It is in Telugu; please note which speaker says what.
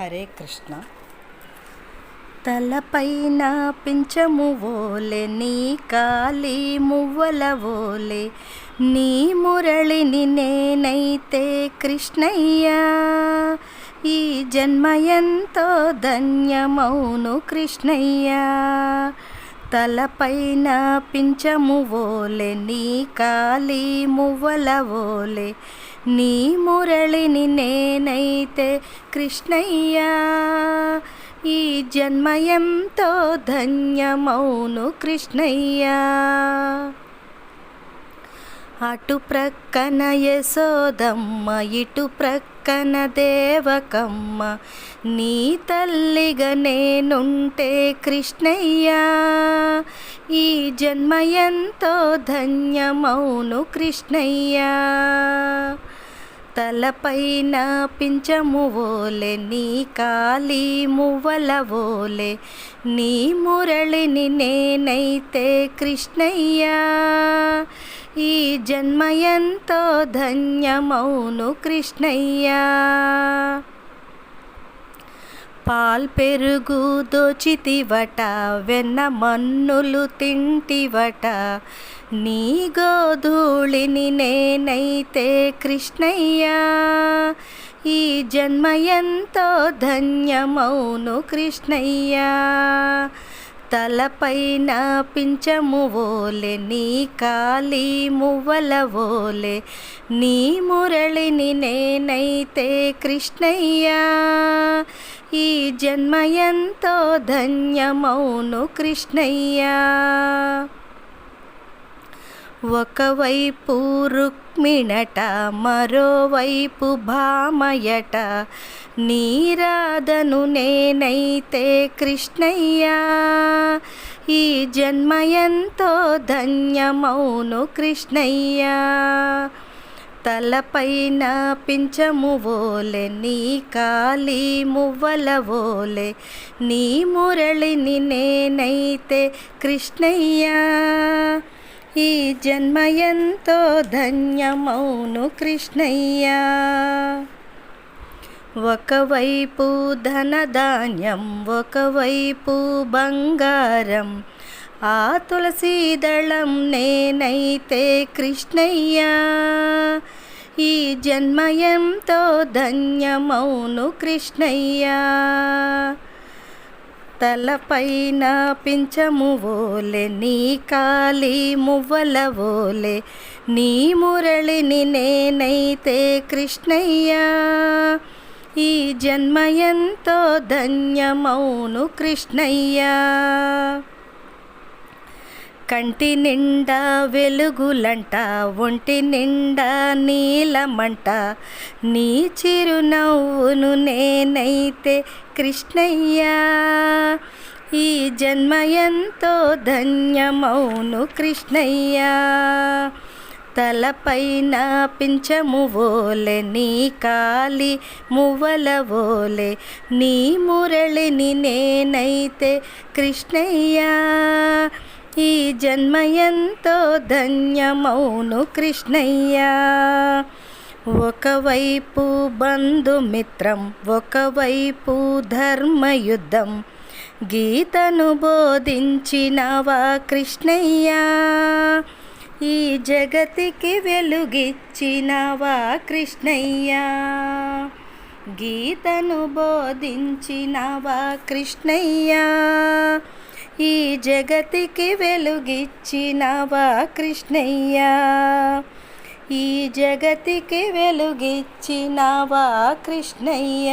Speaker 1: హరే కృష్ణ. తలపైన పింఛము ఓలే నీ కాలి మువ్వల ఓలే నీ మురళిని నేనైతే కృష్ణయ్య. ఈ జన్మయంతో ధన్యమౌను కృష్ణయ్య. తలపైన పించము ఓలే నీ కాలి మువ్వల ఓలే నీ మురళిని నేనైతే కృష్ణయ్య. ఈ జన్మయంతో ధన్యమౌను కృష్ణయ్య. అటు ప్రక్కన యశోదమ్మ ఇటు పక్కన దేవకమ్మ నీ తల్లిగా నేనుంటే కృష్ణయ్య. ఈ జన్మ ఎంతో ధన్యమౌను కృష్ణయ్య. తలపైన పింఛము ఓలే నీ కాలి మువ్వల ఓలే నీ మురళిని నేనైతే కృష్ణయ్య. ఈ జన్మ ఎంతో ధన్యమౌను కృష్ణయ్య. పాల్ పెరుగు దోచితివట వెన్న మన్నులు తింటివట నీ గోధూళిని నేనైతే కృష్ణయ్య. ఈ జన్మ ఎంతో ధన్యమౌను కృష్ణయ్య. తలపైన పించము ఓలే నీ కాలి మువ్వల ఓలే. నీ మురళిని నేనైతే కృష్ణయ్య. ఈ జన్మ ఎంతో ధన్యమౌను కృష్ణయ్య. ఒకవైపు మిణట మరోవైపు భామయట. నీరాధను నేనైతే కృష్ణయ్యా. ఈ జన్మ ఎంతో ధన్యమౌను కృష్ణయ్య. తలపైన పింఛము ఓలే నీ కాలి మువ్వల ఓలే నీ మురళిని నేనైతే కృష్ణయ్య. ఈ జన్మ ఎంతో ధన్యమౌను కృష్ణయ్య. ఒకవైపు ధనధాన్యం ఒకవైపు బంగారం. ఆ తులసీదళం నేనైతే కృష్ణయ్య. ఈ జన్మయంతో ధన్యమౌను కృష్ణయ్య. తలపైన పించము ఓలే నీ కాలి మువ్వల ఓలే నీ మురళిని నేనైతే కృష్ణయ్య. ఈ జన్మ ఎంతో ధన్యమౌను కృష్ణయ్య. కంటి నిండా వెలుగులంట ఒంటి నిండా నీలమంట నీ చిరునవ్వును నేనైతే కృష్ణయ్య. ఈ జన్మ ఎంతో ధన్యమౌను కృష్ణయ్య. తలపైన పించము నీ కాలి మువ్వల నీ మురళిని నేనైతే కృష్ణయ్య. ఈ జన్మ ఎంతో ధన్యమౌను కృష్ణయ్య. ఒకవైపు బంధుమిత్రం ఒకవైపు ధర్మయుద్ధం గీతను బోధించినవా కృష్ణయ్య? ఈ జగతికి వెలుగిచ్చినవా కృష్ణయ్య? గీతను బోధించినవా కృష్ణయ్య? ఈ జగతికి వెలుగిచ్చినవా కృష్ణయ్య? ఈ జగతికి వెలుగిచ్చినవా కృష్ణయ్య?